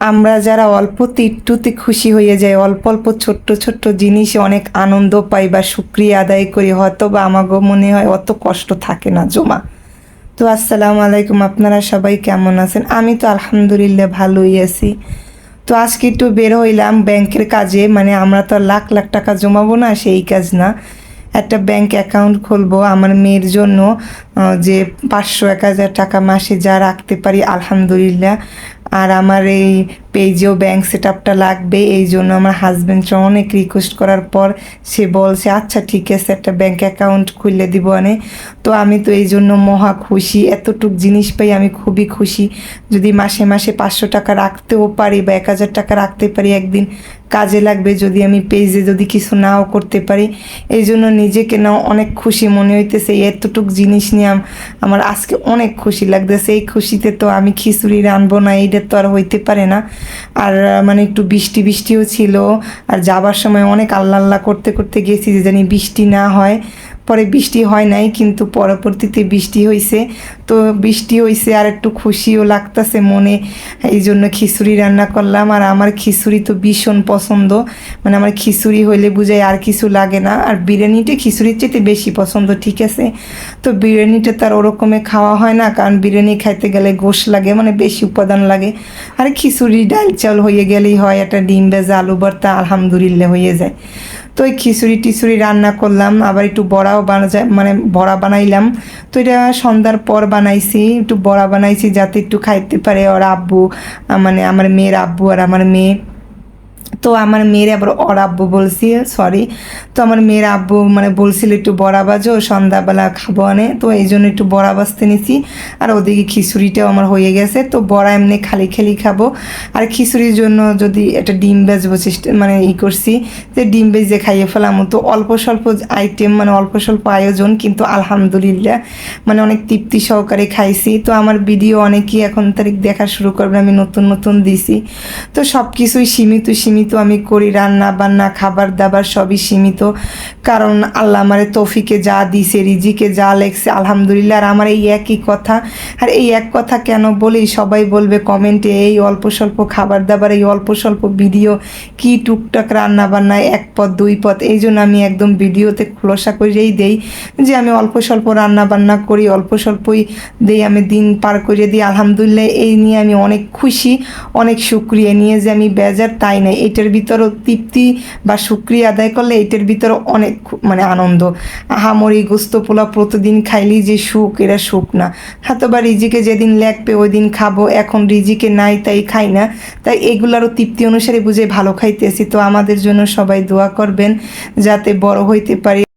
আমরা যারা অল্পতে একটুতে খুশি হয়ে যাই, অল্প অল্প ছোট্ট ছোট্ট জিনিসে অনেক আনন্দ পাই বা সুক্রিয়া আদায় করি হয়তো বা আমাগো মনে হয় অত কষ্ট থাকে না, জমা। তো আসসালামু আলাইকুম, আপনারা সবাই কেমন আছেন? আমি তো আলহামদুলিল্লাহ ভালোই আছি। তো আজকে একটু বের হইলাম ব্যাংকের কাজে মানে আমরা তো লাখ লাখ টাকা জমাবো না, সেই কাজ না। একটা ব্যাংক অ্যাকাউন্ট খুলবো আমার মেয়ের জন্য যে পাঁচশো এক হাজার টাকা মাসে যা রাখতে পারি, আলহামদুলিল্লাহ। আর আমার এই পেজেও ব্যাংক সেট আপটা লাগবে, এই জন্য আমার হাজব্যান্ডরা অনেক রিকোয়েস্ট করার পর সে বলছে আচ্ছা ঠিক আছে, একটা ব্যাংক অ্যাকাউন্ট খুলে দিব আনে। তো আমি তো এই জন্য মহা খুশি, এতটুক জিনিস পাই আমি খুবই খুশি। যদি মাসে মাসে পাঁচশো টাকা রাখতেও পারি বা এক হাজার টাকা রাখতে পারি একদিন কাজে লাগবে যদি আমি পেজে যদি কিছু নাও করতে পারি। এই জন্য নিজেকে না অনেক খুশি মনে হইতেছে, এতটুক জিনিস নিয়ে আমার আজকে অনেক খুশি লাগতেছে। এই খুশিতে তো আমি খিচুড়ি রাঁধবো না, এইটা তো আর হইতে পারে না। আর মানে একটু বৃষ্টি বৃষ্টিও ছিল। আর যাবার সময় অনেক আল্লাহ আল্লাহ করতে করতে গেছি যে জানি বৃষ্টি না হয়। পরে বৃষ্টি হয় নাই, কিন্তু পরবর্তীতে বৃষ্টি হয়েছে তো বৃষ্টি হয়েছে আর একটু খুশিও লাগতেছে মনে। এই জন্য খিচুড়ি রান্না করলাম, আর আমার খিচুড়ি তো ভীষণ পছন্দ। মানে আমার খিচুড়ি হইলে বুঝাই আর কিছু লাগে না। আর বিরিয়ানিটা খিচুড়ির চেয়ে বেশি পছন্দ, ঠিক আছে? তো বিরিয়ানিটা তার ওরকমে খাওয়া হয় না, কারণ বিরিয়ানি খাইতে গেলে গোশ লাগে মানে বেশি উপাদান লাগে। আর খিচুড়ি, ডাল চাল হয়ে গেলেই হয়, একটা ডিম ভেজা, আলু ভর্তা, আলহামদুলিল্লাহ হয়ে যায়। তো এই খিচুড়ি টিচুড়ি রান্না করলাম, আবার একটু বড়াও বানা মানে বড়া বানাইলাম। তো এটা সন্ধ্যার পর বানাইছি, একটু বড়া বানাইছি যাতে একটু খাইতে পারে ওর আব্বু মানে আমার মেয়ের আব্বু আর আমার মেয়ে। তো আমার মেয়ের আবার ওর আব্বু বলছি সরি তো আমার মেয়ের আব্বু মানে বলছিল একটু বড়া বাজো, সন্ধ্যাবেলা খাব আনে। তো এই জন্য একটু বড়া বাজতে নিছি। আর ওদিকে খিচুড়িটাও আমার হয়ে গেছে। তো বড়া এমনি খালি খালি খাব। আর খিচুড়ির জন্য যদি একটা ডিম বেজবো মানে ই করছি, যে ডিম বেজে খাইয়ে ফেলাম। তো অল্প স্বল্প আইটেম মানে অল্প স্বল্প আয়োজন, কিন্তু আলহামদুলিল্লাহ মানে অনেক তৃপ্তি সহকারে খাইছি। তো আমার ভিডিও অনেকেই এখন তারিখ দেখা শুরু করবে, আমি নতুন নতুন দিছি। তো সব কিছুই সীমিত সীমিত আমি করি রান্না বান্না, খাবার দাবার সবই সীমিত। কারণ আল্লাহ আমারে তৌফিকে যা দিছে, রিজিকে যা লেখছে, আলহামদুলিল্লাহ। আর আমার এই একই কথা। আর এই এক কথা কেন বলি? সবাই বলবে কমেন্টে, এই অল্প স্বল্প খাবার দাবার, এই অল্প স্বল্প ভিডিও, কি টুকটাক রান্না বান্না, এক পথ, দুই পথ। এই জন্য আমি একদম ভিডিওতে খোলসা করেই দেই যে আমি অল্প স্বল্প রান্না বান্না করি, অল্প স্বল্পই দেই, আমি দিন পার করে দিই। আলহামদুলিল্লাহ, এই নিয়ে আমি অনেক খুশি, অনেক সুক্রিয়া নিয়ে যে আমি বেজার, তাই নাই এটার ভিতরও তৃপ্তি বা সুক্রিয়া আদায় করলে এটার ভিতরে অনেক মানে আনন্দ। আহামরি গোস্ত পোলা প্রতিদিন খাইলি যে সুখ, এরা সুখ না। হয়তো বা রিজিকে যেদিন লাগবে ওই দিন খাব। এখন রিজিকে নাই, তাই খাই না। তাই এগুলারও তৃপ্তি অনুসারে বুঝে ভালো খাইতেছি। তো আমাদের জন্য সবাই দোয়া করবেন যাতে বড় হইতে পারি।